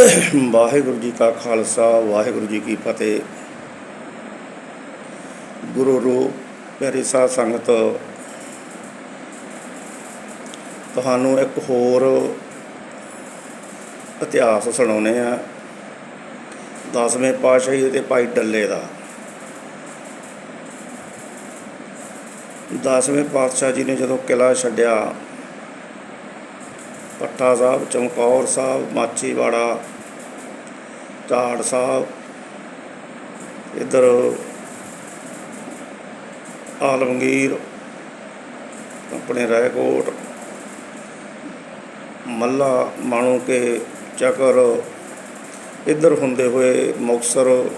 ਵਾਹਿਗੁਰੂ ਜੀ ਕਾ ਖਾਲਸਾ, ਵਾਹਿਗੁਰੂ ਜੀ ਕੀ ਫਤਿਹ। ਗੁਰੂ ਰੂਪ ਪਿਆਰੀ ਸਾਧ ਸੰਗਤ, ਤੁਹਾਨੂੰ ਇੱਕ ਹੋਰ ਇਤਿਹਾਸ ਸੁਣਾਉਨੇ ਆ ਦਸਵੇਂ ਪਾਤਸ਼ਾਹੀ ਤੇ ਭਾਈ ਡੱਲੇ ਦਾ। ਦਸਵੇਂ ਪਾਤਸ਼ਾਹ ਜੀ ਨੇ ਜਦੋਂ ਕਿਲਾ ਛੱਡਿਆ ਪੱਟਾ ਸਾਹਿਬ, ਚਮਕੌਰ ਸਾਹਿਬ ਮਾਚੀਵਾੜਾ ਝਾੜ ਸਾਹਿਬ, ਇੱਧਰ ਆਲਮਗੀਰ, ਆਪਣੇ ਰਾਏਕੋਟ, ਮੱਲਾ ਮਾਣੂ ਕੇ ਚੱਕਰ, ਇੱਧਰ ਹੁੰਦੇ ਹੋਏ ਮੁਕਤਸਰ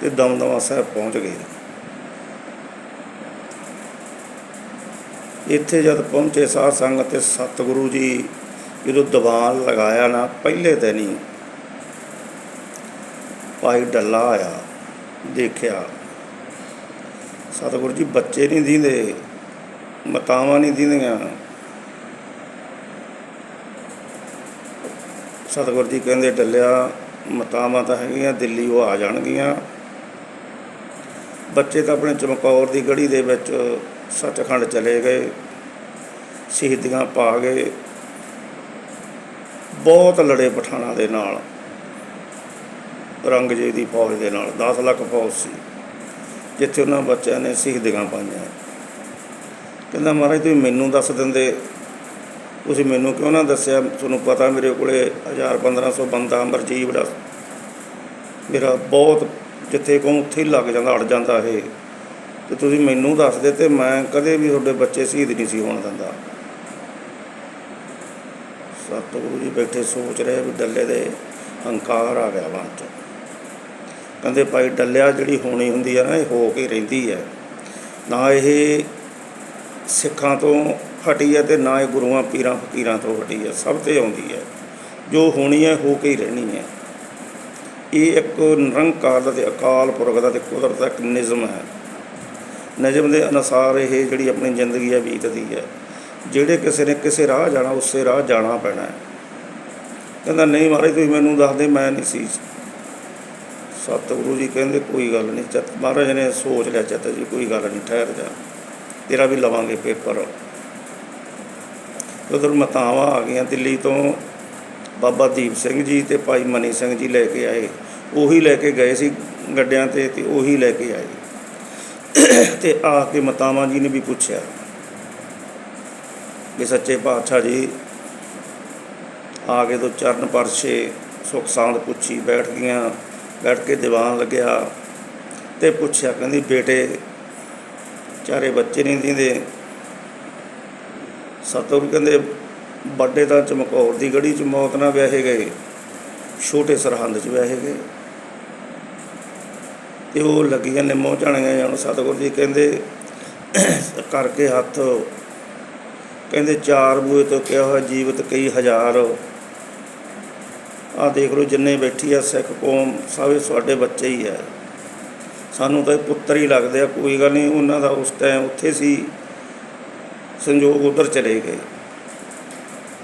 ਤੇ ਦਮਦਮਾ ਸਾਹਿਬ ਪਹੁੰਚ ਗਏ। ਇੱਥੇ ਜਦ ਪਹੁੰਚੇ ਸਾਧ ਸੰਗਤ ਤੇ ਸਤਿਗੁਰੂ ਜੀ ਜਦੋਂ ਦੀਵਾਨ ਲਗਾਇਆ ਨਾ, ਪਹਿਲੇ ਦਿਨ ਹੀ ਭਾਈ ਡੱਲਾ ਆਇਆ, ਦੇਖਿਆ। ਸਤਿਗੁਰੂ ਜੀ ਬੱਚੇ ਨਹੀਂ ਦਿੰਦੇ, ਮਤਾਵਾਂ ਨਹੀਂ ਦਿੰਦੀਆਂ। ਸਤਿਗੁਰੂ ਜੀ ਕਹਿੰਦੇ, ਡੱਲਿਆ, ਮਤਾਵਾਂ ਤਾਂ ਹੈਗੀਆਂ, ਦਿੱਲੀ ਉਹ ਆ ਜਾਣਗੀਆਂ। ਬੱਚੇ ਤਾਂ ਆਪਣੇ ਚਮਕੌਰ ਦੀ ਗੜੀ ਦੇ ਵਿੱਚ ਸੱਚਖੰਡ ਚਲੇ ਗਏ, ਸ਼ਹੀਦੀਆਂ ਪਾ ਗਏ। ਬਹੁਤ ਲੜੇ ਪਠਾਣਾ ਦੇ ਨਾਲ ਰੰਗਜੀਤ ਦੀ ਫੌਜ ਦੇ ਨਾਲ 10 ਲੱਖ ਫੌਜ ਸੀ, ਜਿੱਥੇ ਉਹਨਾਂ ਬੱਚਿਆਂ ਨੇ ਸ਼ਹੀਦੀਆਂ ਪਾਈਆਂ। ਕਹਿੰਦਾ, ਮਹਾਰਾਜ, ਤੁਸੀਂ ਮੈਨੂੰ ਦੱਸ ਦਿੰਦੇ, ਤੁਸੀਂ ਮੈਨੂੰ ਕਿਉਂ ਨਾ ਦੱਸਿਆ? ਤੁਹਾਨੂੰ ਪਤਾ ਮੇਰੇ ਕੋਲੇ 1000 1500 ਬੰਦਾ ਮਰਜੀਬ ਦਾ। ਮੇਰਾ ਬਹੁਤ, ਜਿੱਥੇ ਕਹੂੰ, ਉੱਥੇ ਹੀ ਲੱਗ ਜਾਂਦਾ, ਅੜ ਜਾਂਦਾ ਇਹ। ਤੇ ਤੁਸੀਂ ਮੈਨੂੰ ਦੱਸਦੇ ਤੇ ਮੈਂ ਕਦੇ ਵੀ ਤੁਹਾਡੇ ਬੱਚੇ ਸ਼ਹੀਦ ਨਹੀਂ ਸੀ ਹੋਣ ਦਿੰਦਾ। ਸਤਿਗੁਰੂ ਜੀ ਬੈਠੇ ਸੋਚ ਰਹੇ ਵੀ ਡੱਲੇ ਦੇ ਹੰਕਾਰ ਆ ਗਿਆ ਮਨ ਚ। ਕਹਿੰਦੇ ਭਾਈ ਡੱਲਿਆ ਜਿਹੜੀ ਹੋਣੀ ਹੁੰਦੀ ਹੈ ਨਾ, ਇਹ ਹੋ ਕੇ ਰਹਿੰਦੀ ਹੈ ਨਾ ਇਹ ਸਿੱਖਾਂ ਤੋਂ ਹਟੀ ਹੈ ਤੇ ਨਾ ਇਹ ਗੁਰੂਆਂ, ਪੀਰਾਂ, ਫਕੀਰਾਂ ਤੋਂ ਹਟੀ ਹੈ ਸਭ ਤੇ ਆਉਂਦੀ ਹੈ ਜੋ ਹੋਣੀ ਹੈ ਹੋ ਕੇ ਹੀ ਰਹਿਣੀ ਹੈ ਇਹ ਇੱਕ ਨਿਰੰਕਾਰ ਦਾ ਤੇ ਅਕਾਲ ਪੁਰਖ ਦਾ ਤੇ ਕੁਦਰਤ ਦਾ ਇੱਕ ਨਿਯਮ ਹੈ। ਨਿਯਮ ਦੇ ਅਨੁਸਾਰ ਇਹ ਜਿਹੜੀ ਆਪਣੀ ਜ਼ਿੰਦਗੀ ਹੈ, ਬੀਤਦੀ ਹੈ। ਜਿਹੜੇ ਕਿਸੇ ਨੇ ਕਿਸੇ ਰਾਹ ਜਾਣਾ, ਉਸੇ ਰਾਹ ਜਾਣਾ ਪੈਣਾ ਹੈ। ਕਹਿੰਦਾ, ਨਹੀਂ ਮਹਾਰਾਜ, ਤੁਸੀਂ ਮੈਨੂੰ ਦੱਸਦੇ ਮੈਂ ਨਹੀਂ ਸੀ। ਸਤਿਗੁਰੂ ਜੀ ਕਹਿੰਦੇ, ਕੋਈ ਗੱਲ ਨਹੀਂ ਚਤ ਮਹਾਰਾਜ ਨੇ ਸੋਚ ਲਿਆ ਚਤ ਜੀ, ਕੋਈ ਗੱਲ ਨਹੀਂ, ਠਹਿਰ ਜਾ। ਤੇਰਾ ਵੀ ਲਵਾਂਗੇ ਪੇਪਰ। ਉਧਰ ਮਤਾਵਾਂ ਆ ਗਈਆਂ ਦਿੱਲੀ ਤੋਂ। ਬਾਬਾ ਦੀਪ ਸਿੰਘ ਜੀ ਤੇ ਭਾਈ ਮਨੀ ਸਿੰਘ ਜੀ ਲੈ ਕੇ ਆਏ। ਉਹੀ ਲੈ ਕੇ ਗਏ ਸੀ ਗੱਡਿਆਂ ਤੇ ਤੇ ਉਹੀ ਲੈ ਕੇ ਆਏ। ਤੇ ਆ ਕੇ ਮਤਾਵਾਂ ਜੀ ਨੇ ਵੀ ਪੁੱਛਿਆ ਕਿ ਸੱਚੇ ਪਾਤਸ਼ਾਹ ਜੀ, ਆ ਕੇ ਤੋਂ ਚਰਨ ਪਰਛੇ ਸੁਖ ਸਾਂਦ ਪੁੱਛੀ, ਬੈਠ ਗਈਆਂ, ਬੈਠ ਕੇ ਦੀਵਾਨ ਲੱਗਿਆ ਤੇ ਪੁੱਛਿਆ, ਕਹਿੰਦੀ ਬੇਟੇ, ਚਾਰੇ ਬੱਚੇ ਨਹੀਂ ਦਿੰਦੇ। ਸਤਿਗੁਰੂ ਕਹਿੰਦੇ, ਵੱਡੇ ਤਾਂ ਚਮਕੌਰ ਦੀ ਗੜੀ ਚ ਮੌਤ ਨਾਲ ਵਿਆਹੇ ਗਏ, ਛੋਟੇ ਸਰਹੰਦ ਚ ਵਿਆਹੇ ਗਏ। ਤੇ ਉਹ ਲੱਗੀਆਂ ਨਿੰਮੋ ਝਾਣੀਆਂ ਜਾਣ ਸਤਿਗੁਰੂ ਜੀ ਕਹਿੰਦੇ, ਕਰਕੇ ਹੱਥ, ਕਹਿੰਦੇ ਚਾਰ ਬੂਏ ਤੋਂ ਕਿਹਾ ਹੋਇਆ ਜੀਵਤ ਕਈ ਹਜ਼ਾਰ। ਆ ਦੇਖ ਲਓ ਜਿੰਨੇ ਬੈਠੀ ਆ ਸਿੱਖ ਕੌਮ, ਸਾਰੇ ਤੁਹਾਡੇ ਬੱਚੇ ਹੀ ਆ। ਸਾਨੂੰ ਤਾਂ ਪੁੱਤਰ ਹੀ ਲੱਗਦੇ ਆ, ਕੋਈ ਗੱਲ ਨਹੀਂ, ਉਹਨਾਂ ਦਾ ਉਸ ਟਾਈਮ ਉੱਥੇ ਸੀ, ਸੰਜੋਗ ਉਧਰ ਚਲੇ ਗਏ।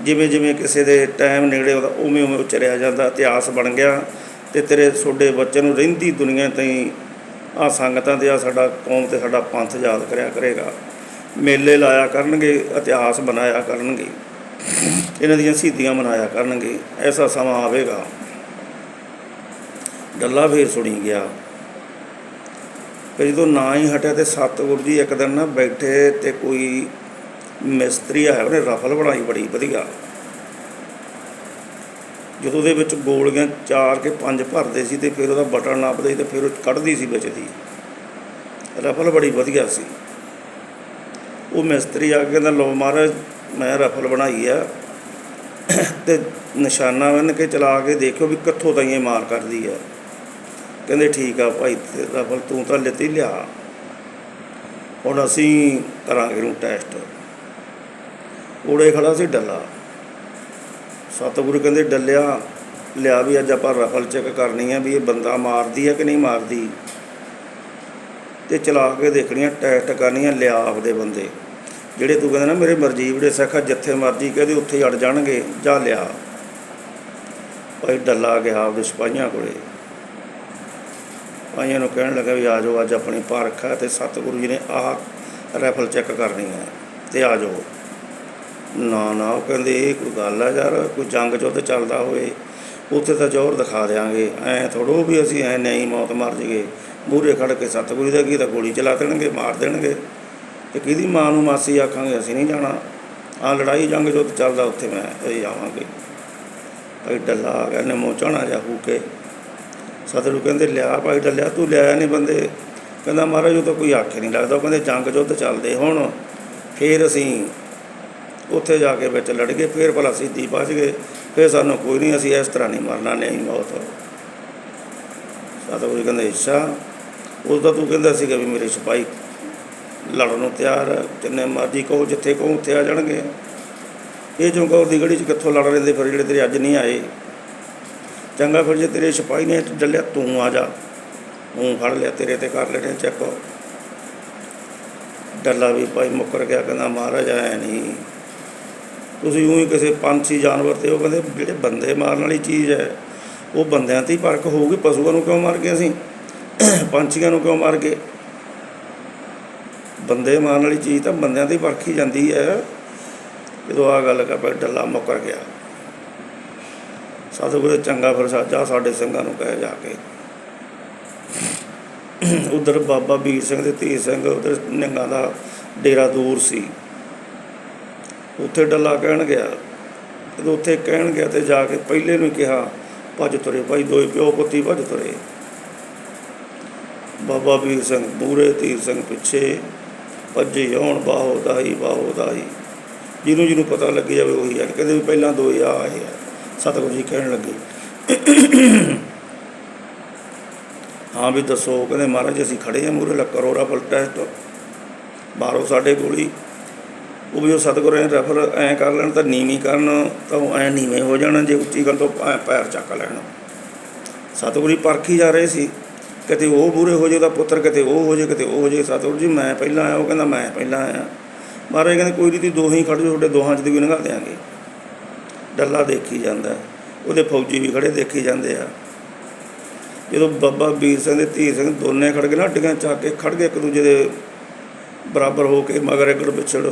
ਜਿਵੇਂ ਜਿਵੇਂ ਕਿਸੇ ਦੇ ਟਾਈਮ ਨੇੜੇ ਉਹਦਾ ਉਵੇਂ ਉਵੇਂ ਚਲਿਆ ਜਾਂਦਾ, ਇਤਿਹਾਸ ਬਣ ਗਿਆ। ਤੇ ਤੇਰੇ ਛੋਡੇ ਬੱਚੇ ਨੂੰ ਰਹਿੰਦੀ ਦੁਨੀਆ ਤਾਈਂ ਆ ਸੰਗਤਾਂ ਤੇ ਆ ਸਾਡਾ ਕੌਮ ਤੇ ਸਾਡਾ ਪੰਥ ਯਾਦ ਕਰਿਆ ਕਰੇਗਾ। ਮੇਲੇ ਲਾਇਆ ਕਰਨਗੇ, ਇਤਿਹਾਸ ਬਣਾਇਆ ਕਰਨਗੇ। ਇਹਨਾਂ ਦੀਆਂ ਸ਼ਹੀਦੀਆਂ ਮਨਾਇਆ ਕਰਨਗੇ। ਐਸਾ ਸਮਾਂ ਆਵੇਗਾ। ਗੱਲਾਂ ਫੇਰ ਸੁਣੀ ਗਿਆ। ਫਿਰ ਜਦੋਂ ਨਾ ਹੀ ਹਟਿਆ ਤੇ ਸਤਿਗੁਰੂ ਜੀ ਇੱਕ ਦਿਨ ਨਾ ਬੈਠੇ ਤੇ ਕੋਈ ਮਿਸਤਰੀ ਆਇਆ, ਉਹਨੇ ਰਫਲ ਬਣਾਈ ਬੜੀ ਵਧੀਆ। ਜਦੋਂ ਉਹਦੇ ਵਿੱਚ ਗੋਲੀਆਂ ਚਾਰ ਕੇ ਪੰਜ ਭਰਦੇ ਸੀ ਤੇ ਫਿਰ ਉਹਦਾ ਬਟਨ ਨਾਪਦੇ ਸੀ ਤੇ ਫਿਰ ਉਹ ਕੱਢਦੀ ਸੀ ਵਿੱਚ ਦੀ। ਰਫਲ ਬੜੀ ਵਧੀਆ ਸੀ। ਉਹ ਮਿਸਤਰੀ ਆ ਕੇ ਕਹਿੰਦਾ, ਲਓ ਮਹਾਰਾਜ, ਮੈਂ ਰਫਲ ਬਣਾਈ ਆ ਤੇ ਨਿਸ਼ਾਨਾ ਬੰਨ ਕੇ ਚਲਾ ਕੇ ਦੇਖਿਓ ਵੀ ਕਿੱਥੋਂ ਤਾਈਂ ਇਹ ਮਾਰ ਕਰਦੀ ਆ। ਕਹਿੰਦੇ, ਠੀਕ ਆ ਭਾਈ ਰਫਲ ਤੂੰ ਤਾਂ ਲਿੱਤੀ ਲਿਆ। ਹੁਣ ਅਸੀਂ ਕਰਾਂਗੇ ਨੂੰ ਟੈਸਟ ਕੋਲੇ ਖੜਾ ਸੀ ਡੱਲਾ। ਸਤਿਗੁਰੂ ਕਹਿੰਦੇ ਡੱਲਿਆ, ਲਿਆ ਵੀ ਅੱਜ ਆਪਾਂ ਰਫਲ ਚੈੱਕ ਕਰਨੀ ਆ ਵੀ ਇਹ ਬੰਦਾ ਮਾਰਦੀ ਆ ਕਿ ਨਹੀਂ ਮਾਰਦੀ। ਤੇ ਚਲਾ ਕੇ ਦੇਖਣੀਆਂ, ਟੈਸਟ ਕਰਨੀਆਂ, ਲਿਆ ਆਪਦੇ ਬੰਦੇ। ਜਿਹੜੇ ਤੂੰ ਕਹਿੰਦਾ ਨਾ, ਮੇਰੇ ਮਰਜੀਬ ਦੇ ਸਿੱਖ ਜਿੱਥੇ ਮਰਜ਼ੀ ਕਹਦੇ ਉੱਥੇ ਅੜ ਜਾਣਗੇ, ਜਾ ਲਿਆ। ਭਾਈ ਡੱਲਾ ਗਿਆ ਆਪਦੇ ਸਿਪਾਹੀਆਂ ਕੋਲੇ। ਭਾਈਆਂ ਨੂੰ ਕਹਿਣ ਲੱਗਾ ਵੀ ਆ ਜਾਓ, ਅੱਜ ਆਪਣੀ ਪਾਰਖ ਹੈ ਤੇ ਸਤਿਗੁਰੂ ਜੀ ਨੇ ਆਹ ਰੈਫਲ ਚੈੱਕ ਕਰਨੀ ਹੈ ਤੇ ਆ ਜਾਓ। ਨਾ ਨਾ, ਉਹ ਕਹਿੰਦੇ ਇਹ ਕੋਈ ਗੱਲ ਆ ਯਾਰ, ਕੋਈ ਜੰਗ ਜੁੱਧ ਚੱਲਦਾ ਹੋਵੇ, ਉੱਥੇ ਤਾਂ ਜ਼ੋਰ ਦਿਖਾ ਦਿਆਂਗੇ। ਐ ਥੋੜੋ ਵੀ ਅਸੀਂ ਐ ਨਹੀਂ ਮੌਤ ਮਰ ਜਗੇ ਮੂਹਰੇ ਖੜ ਕੇ ਸਤਿਗੁਰੂ ਦਾ ਕੀ ਤਾਂ ਗੋਲੀ ਚਲਾ ਦੇਣਗੇ, ਮਾਰ ਦੇਣਗੇ। ਤੇ ਕਿਹਦੀ ਮਾਂ ਨੂੰ ਮਾਸੀ ਆਖਾਂਗੇ, ਅਸੀਂ ਨਹੀਂ ਜਾਣਾ। ਆ ਲੜਾਈ ਜੰਗ ਜੁੱਧ ਚੱਲਦਾ, ਉੱਥੇ ਮੈਂ ਇਹ ਆਵਾਂਗੇ। ਭਾਈ ਡੱਲਾ ਆ ਗਿਆ ਨੇ ਮੋਚਣਾ ਜਾ ਹੋ ਕੇ। ਸਤਿਗੁਰੂ ਕਹਿੰਦੇ, ਲਿਆ ਭਾਈ ਡੱਲਿਆ, ਤੂੰ ਲਿਆਇਆ ਨਹੀਂ ਬੰਦੇ। ਕਹਿੰਦਾ, ਮਹਾਰਾਜ, ਉਹ ਤਾਂ ਕੋਈ ਆਖੇ ਨਹੀਂ ਲੱਗਦਾ। ਉਹ ਕਹਿੰਦੇ, ਜੰਗ ਜੁੱਧ ਚੱਲਦੇ ਹੁਣ। ਫੇਰ ਅਸੀਂ ਉੱਥੇ ਜਾ ਕੇ ਵਿੱਚ ਲੜ ਗਏ, ਫਿਰ ਭਲਾ ਸਿੱਧੀ ਬਚ ਗਏ, ਫਿਰ ਸਾਨੂੰ ਕੋਈ ਨਹੀਂ, ਅਸੀਂ ਇਸ ਤਰ੍ਹਾਂ ਨਹੀਂ ਮਰਨਾ, ਨਹੀਂ ਮੌਤ। ਸਤਿਗੁਰੂ ਕਹਿੰਦੇ ਇੱਛਾ ਉਸ ਦਾ ਤੂੰ ਕਹਿੰਦਾ ਸੀਗਾ ਵੀ ਮੇਰੇ ਸਿਪਾਹੀ ਲੜਨ ਨੂੰ ਤਿਆਰ ਜਿੰਨੇ ਮਰਜ਼ੀ ਕਹੋ, ਜਿੱਥੇ ਕਹੋ, ਉੱਥੇ ਆ ਜਾਣਗੇ। ਇਹ ਜੋ ਚਮਕੌਰ ਦੀ ਗੜੀ 'ਚ ਕਿੱਥੋਂ ਲੜ ਰਹੇ ਫਿਰ, ਜਿਹੜੇ ਤੇਰੇ ਅੱਜ ਨਹੀਂ ਆਏ? ਚੰਗਾ ਫਿਰ ਜੇ ਤੇਰੇ ਸਿਪਾਹੀ ਨੇ ਡੱਲਿਆ ਤੂੰ ਆ ਜਾ। ਤੂੰ ਫੜ ਲਿਆ, ਤੇਰੇ ਤੇ ਕਰ ਲੈਣੇ ਚੈੱਕ। ਡੱਲਾ ਵੀ ਭਾਈ ਮੁੱਕਰ ਗਿਆ, ਕਹਿੰਦਾ, ਮਹਾਰਾਜ ਆਇਆ ਨਹੀਂ। ਤੁਸੀਂ ਉਹੀ ਕਿਸੇ ਪੰਛੀ, ਜਾਨਵਰ ਤੇ ਉਹ ਕਹਿੰਦੇ ਜਿਹੜੇ ਬੰਦੇ ਮਾਰਨ ਵਾਲੀ ਚੀਜ਼ ਹੈ, ਉਹ ਬੰਦਿਆਂ ਤੇ ਹੀ ਪਰਖ ਹੋਊਗੀ, ਪਸ਼ੂਆਂ ਨੂੰ ਕਿਉਂ ਮਾਰ ਗਏ ਅਸੀਂ? ਪੰਛੀਆਂ ਨੂੰ ਕਿਉਂ ਮਾਰ ਗਏ? ਬੰਦੇ ਮਾਰਨ ਵਾਲੀ ਚੀਜ਼ ਤਾਂ ਬੰਦਿਆਂ ਤੇ ਹੀ ਪਰਖੀ ਜਾਂਦੀ ਹੈ। ਜਦੋਂ ਆ ਗੱਲ ਕਰ ਡੱਲਾ ਮੁੱਕਰ ਗਿਆ। ਸਤਿਗੁਰੂ ਚੰਗਾ ਫਿਰ ਜਾ ਸਾਡੇ ਸਿੰਘਾਂ ਨੂੰ ਕਹਿ ਜਾ ਕੇ। ਉਧਰ ਬਾਬਾ ਵੀਰ ਸਿੰਘ ਤੇ ਧੀਰ ਸਿੰਘ, ਉਧਰ ਨਿੰਗਾ ਦਾ ਡੇਰਾ ਦੂਰ ਸੀ। ਉੱਥੇ ਡੱਲਾ ਕਹਿਣ ਗਿਆ। ਜਦੋਂ ਉੱਥੇ ਕਹਿਣ ਗਿਆ ਤੇ ਜਾ ਕੇ ਪਹਿਲੇ ਨੂੰ ਕਿਹਾ, ਭੱਜ ਤੁਰੇ ਭਾਈ, ਦੋਏ ਪਿਓ ਪੁੱਤੀ ਭੱਜ ਤੁਰੇ। ਬਾਬਾ ਵੀਰ ਸਿੰਘ ਮੂਹਰੇ ਧੀਰ ਸਿੰਘ ਪਿੱਛੇ, ਭੱਜੇ ਆਉਣ, ਬਾਹੋ ਦਾਈ ਬਾਹੋ ਦਾਈ ਜਿਹਨੂੰ ਜਿਹਨੂੰ ਪਤਾ ਲੱਗ ਜਾਵੇ ਉਹੀ ਆ। ਕਹਿੰਦੇ ਵੀ ਪਹਿਲਾਂ ਦੋਏ ਆ ਆਏ ਆ। ਸਤਿਗੁਰੂ ਜੀ ਕਹਿਣ ਲੱਗੇ। ਹਾਂ ਵੀ ਦੱਸੋ, ਕਹਿੰਦੇ ਮਹਾਰਾਜ ਅਸੀਂ ਖੜੇ ਆ ਮੂਹਰੇ ਲੱਕਰੋ ਰਫਲ ਟੈਸਟ ਬਾਹਰੋਂ ਸਾਡੇ ਗੋਲੀ ਉਹ ਵੀ ਉਹ ਸਤਿਗੁਰੂ ਨੇ ਰੈਫਰ ਐਂ ਕਰ ਲੈਣ ਤਾਂ ਨੀਵੀਂ ਕਰਨ ਤਾਂ ਉਹ ਐਂ ਨੀਵੇਂ ਹੋ ਜਾਣ, ਜੇ ਉੱਚੀ ਗੱਲ ਤੋਂ ਪੈਰ ਚੱਕ ਲੈਣ। ਸਤਿਗੁਰੂ ਜੀ ਪਰਖੀ ਜਾ ਰਹੇ ਸੀ। ਕਿਤੇ ਉਹ ਮੂਹਰੇ ਹੋ ਜੇ ਉਹਦਾ ਪੁੱਤਰ, ਕਿਤੇ ਉਹ ਹੋ ਜੇ ਕਿਤੇ ਉਹ ਹੋ ਜੇ ਸਤਿਗੁਰੂ ਜੀ, ਮੈਂ ਪਹਿਲਾਂ ਆਇਆ, ਉਹ ਕਹਿੰਦਾ ਮੈਂ ਪਹਿਲਾਂ ਆਇਆ। ਮਹਾਰਾਜ ਕਹਿੰਦੇ ਕੋਈ ਨਹੀਂ ਤੁਸੀਂ ਦੋਹੇ ਹੀ ਖੜ ਜਾਓ, ਤੁਹਾਡੇ ਦੋਹਾਂ 'ਚ ਦੀ ਵੀ ਲੰਘਾ ਦਿਆਂਗੇ। ਡੱਲਾ ਦੇਖੀ ਜਾਂਦਾ। ਉਹਦੇ ਫੌਜੀ ਵੀ ਖੜੇ ਦੇਖੀ ਜਾਂਦੇ ਆ। ਜਦੋਂ ਬਾਬਾ ਵੀਰ ਸਿੰਘ ਤੇ ਧੀਰ ਸਿੰਘ ਦੋਨੇ ਖੜ ਗਏ ਨਾ, ਅੱਡੀਆਂ ਚੱਕ ਕੇ ਖੜ ਗਏ ਇੱਕ ਦੂਜੇ ਦੇ ਬਰਾਬਰ ਹੋ ਕੇ, ਮਗਰ ਇੱਕ ਪਿਛੜ।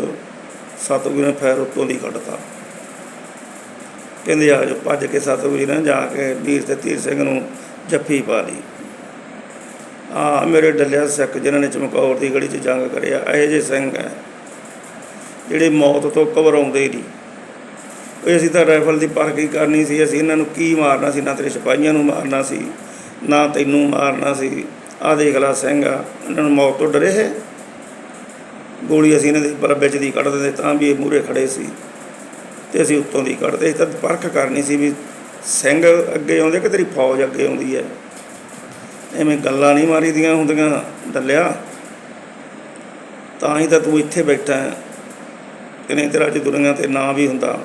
ਸਤਿਗੁਰੂ ਨੇ ਫੈਰ ਉੱਤੋਂ ਦੀ ਕੱਢਤਾ। ਕਹਿੰਦੇ ਆ ਜੋ ਭੱਜ ਕੇ ਸਤਿਗੁਰੂ ਜੀ ਨੇ ਜਾ ਕੇ ਵੀਰ ਤੇ ਧੀਰ ਸਿੰਘ ਨੂੰ ਜੱਫੀ ਪਾ ਲਈ। ਆ ਮੇਰੇ ਡੱਲਿਆ ਸਿੱਖ ਜਿਨ੍ਹਾਂ ਨੇ ਚਮਕੌਰ ਦੀ ਗੜੀ 'ਚ ਜੰਗ ਕਰਿਆ, ਇਹੋ ਜਿਹੇ ਸਿੰਘ ਹੈ, ਜਿਹੜੇ ਮੌਤ ਤੋਂ ਘਬਰਾਉਂਦੇ ਨਹੀਂ। ਇਹ ਅਸੀਂ ਤਾਂ ਰਾਈਫਲ ਦੀ ਪਰਖ ਕਰਨੀ ਸੀ, ਅਸੀਂ ਇਹਨਾਂ ਨੂੰ ਕੀ ਮਾਰਨਾ ਸੀ, ਨਾ ਤੇਰੇ ਸਿਪਾਹੀਆਂ ਨੂੰ ਮਾਰਨਾ ਸੀ, ਨਾ ਤੈਨੂੰ ਮਾਰਨਾ ਸੀ। ਆ ਦੇਖ ਲਾ ਸਿੰਘ ਆ, ਇਹਨਾਂ ਨੂੰ ਮੌਤ ਤੋਂ ਡਰੇ ਹੈ? ਗੋਲੀ ਅਸੀਂ ਇਹਨਾਂ ਦੇ ਪਰ ਵਿੱਚ ਦੀ ਕੱਢ ਦਿੰਦੇ ਤਾਂ ਵੀ ਇਹ ਮੂਹਰੇ ਖੜੇ ਸੀ। ਤੇ ਅਸੀਂ ਉੱਤੋਂ ਦੀ ਕੱਢਦੇ ਤਾਂ ਪਰਖ ਕਰਨੀ ਸੀ ਵੀ ਸਿੰਘ ਅੱਗੇ ਆਉਂਦੇ ਕਿ ਤੇਰੀ ਫੌਜ ਅੱਗੇ ਆਉਂਦੀ ਹੈ। ਐਵੇਂ ਗੱਲਾਂ ਨਹੀਂ ਮਾਰੀ ਦੀਆਂ ਹੁੰਦੀਆਂ, ਡੱਲਿਆ। ਤਾਂ ਹੀ ਤਾਂ ਤੂੰ ਇੱਥੇ ਬੈਠਾ ਹੈ। ਕਿ ਨਹੀਂ ਤੇਰਾ ਅੱਜ ਦੁਨੀਆ ਤੇ ਨਾ ਵੀ ਹੁੰਦਾ।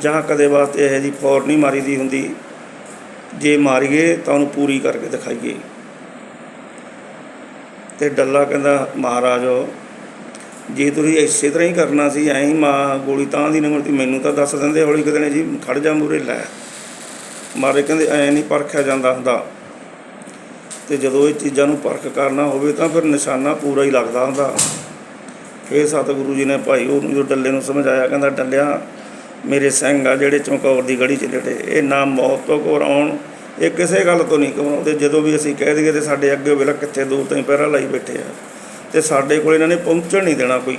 ਜਾਂ ਕਦੇ ਵਾਸਤੇ ਇਹ ਜੀ ਫੌਰ ਨਹੀਂ ਮਾਰੀ ਦੀ ਹੁੰਦੀ। ਜੇ ਮਾਰੀਏ ਤਾਂ ਉਹਨੂੰ ਪੂਰੀ ਕਰਕੇ ਦਿਖਾਈਏ। ਤੇ ਡੱਲਾ ਕਹਿੰਦਾ, ਮਹਾਰਾਜ, ਜੇ ਤੁਸੀਂ ਇਸੇ ਤਰ੍ਹਾਂ ਹੀ ਕਰਨਾ ਸੀ, ਐਂ ਹੀ ਮਾਂ ਗੋਲੀ ਤਾਂ ਦੀ ਨਿਕਲਦੀ ਮੈਨੂੰ ਤਾਂ ਦੱਸ ਦਿੰਦੇ ਹੌਲੀ ਕਿਤੇ ਨੇ ਜੀ, ਖੜ ਜਾ ਮੂਰੇ ਲੈ। ਮਾਰੇ ਕਹਿੰਦੇ, ਐਂ ਨਹੀਂ ਪਰਖਿਆ ਜਾਂਦਾ ਹੁੰਦਾ। ਤੇ ਜਦੋਂ ਇਹ ਚੀਜ਼ਾਂ ਨੂੰ ਪਰਖ ਕਰਨਾ ਹੋਵੇ, ਤਾਂ ਫਿਰ ਨਿਸ਼ਾਨਾ ਪੂਰਾ ਹੀ ਲੱਗਦਾ ਹੁੰਦਾ। ਫਿਰ ਸਤਿਗੁਰੂ ਜੀ ਨੇ ਭਾਈ ਉਹਨੂੰ ਜੋ ਡੱਲੇ ਨੂੰ ਸਮਝਾਇਆ, ਕਹਿੰਦਾ, ਡੱਲਿਆ, ਮੇਰੇ ਸਿੰਘ ਆ ਜਿਹੜੇ ਚਮਕੌਰ ਦੀ ਗੜੀ 'ਚ ਲੜੇ ਇਹ ਨਾ ਮੌਤ ਤੋਂ ਘਬਰਾਉਣ ਇਹ ਕਿਸੇ ਗੱਲ ਤੋਂ ਨਹੀਂ ਕਮਾਉਂਦੇ ਜਦੋਂ ਵੀ ਅਸੀਂ ਕਹਿ ਦਈਏ ਤੇ ਸਾਡੇ ਅੱਗੇ ਵੇਲਾ ਕਿੱਥੇ ਦੂਰ ਤੋਂ ਹੀ ਪਹਿਰਾ ਲਾਈ ਬੈਠੇ ਆ। ਤੇ ਸਾਡੇ ਕੋਲ ਇਹਨਾਂ ਨੇ ਪਹੁੰਚਣ ਨਹੀਂ ਦੇਣਾ ਕੋਈ।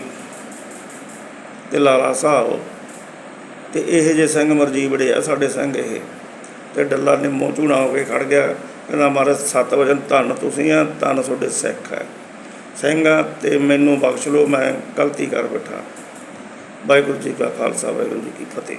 ਤੇ ਲਾਲਾ ਸਾਹਿਬ, ਤੇ ਇਹ ਜੇ ਸਿੰਘ ਮਰਜ਼ੀ ਬੜੇ ਆ ਸਾਡੇ ਸਿੰਘ ਇਹ। ਤੇ ਡੱਲਾ ਨੇ ਮੂੰਹ ਝੂਣਾ ਹੋ ਕੇ ਖੜ ਗਿਆ। ਕਹਿੰਦਾ ਮਹਾਰਾਜ, ਸੱਤ ਵਜਨ ਧੰਨ ਤੁਸੀਂ ਆ, ਧੰਨ ਤੁਹਾਡੇ ਸਿੱਖ ਹੈ ਸਿੰਘ ਆ, ਤੇ ਮੈਨੂੰ ਬਖਸ਼ ਲਓ, ਮੈਂ ਗਲਤੀ ਕਰ ਬੈਠਾ। ਵਾਹਿਗੁਰੂ ਜੀ ਕਾ ਖਾਲਸਾ, ਵਾਹਿਗੁਰੂ ਜੀ ਕੀ ਫਤਿਹ।